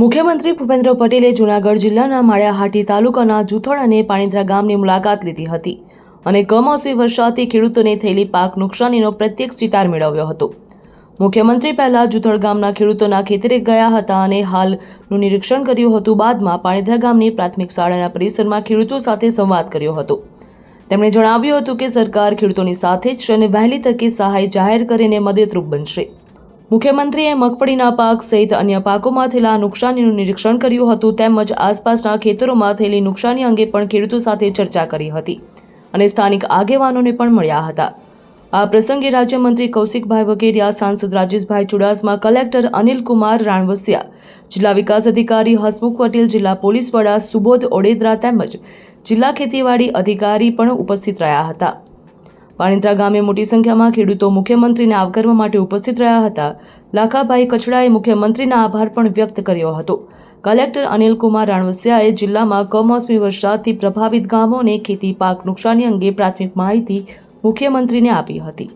મુખ્યમંત્રી ભૂપેન્દ્ર પટેલે જૂનાગઢ જિલ્લાના માળિયાહાટી તાલુકાના જુથળ અને પાણીધ્રા ગામની મુલાકાત લીધી હતી અને કમોસમી વરસાદથી ખેડૂતોને થયેલી પાક નુકસાનીનો પ્રત્યક્ષ ચિતાર મેળવ્યો હતો. મુખ્યમંત્રી પહેલા જુથળ ગામના ખેડૂતોના ખેતરે ગયા હતા અને હાલનું નિરીક્ષણ કર્યું હતું. બાદમાં પાણીધ્રા ગામની પ્રાથમિક શાળાના પરિસરમાં ખેડૂતો સાથે સંવાદ કર્યો હતો. તેમણે જણાવ્યું હતું કે સરકાર ખેડૂતોની સાથે જ અને વહેલી તકે સહાય જાહેર કરીને મદદરૂપ બનશે. મુખ્યમંત્રીએ મગફળીના પાક સહિત અન્ય પાકોમાં થયેલા નુકસાનીનું નિરીક્ષણ કર્યું હતું તેમજ આસપાસના ખેતરોમાં થયેલી નુકસાની અંગે પણ ખેડૂતો સાથે ચર્ચા કરી હતી અને સ્થાનિક આગેવાનોને પણ મળ્યા હતા. આ પ્રસંગે રાજ્યમંત્રી કૌશિકભાઈ વગેરિયા સાંસદ રાજેશભાઈ ચુડાસમા, કલેક્ટર અનિલકુમાર રાણવસિયા, જિલ્લા વિકાસ અધિકારી હસમુખ પટેલ, જિલ્લા પોલીસ વડા સુબોધ ઓડેદરા તેમજ જિલ્લા ખેતીવાડી અધિકારી પણ ઉપસ્થિત રહ્યા હતા. પાણીત્રા ગામે મોટી સંખ્યામાં ખેડૂતો મુખ્યમંત્રીને આવકારવા માટે ઉપસ્થિત રહ્યા હતા. લાખાભાઈ કચડાએ મુખ્યમંત્રીના આભાર પણ વ્યક્ત કર્યો હતો. કલેક્ટર અનિલકુમાર રાણવસિયાએ જિલ્લામાં કમોસમી વરસાદથી પ્રભાવિત ગામોને ખેતી પાક નુકસાની અંગે પ્રાથમિક માહિતી મુખ્યમંત્રીને આપી હતી.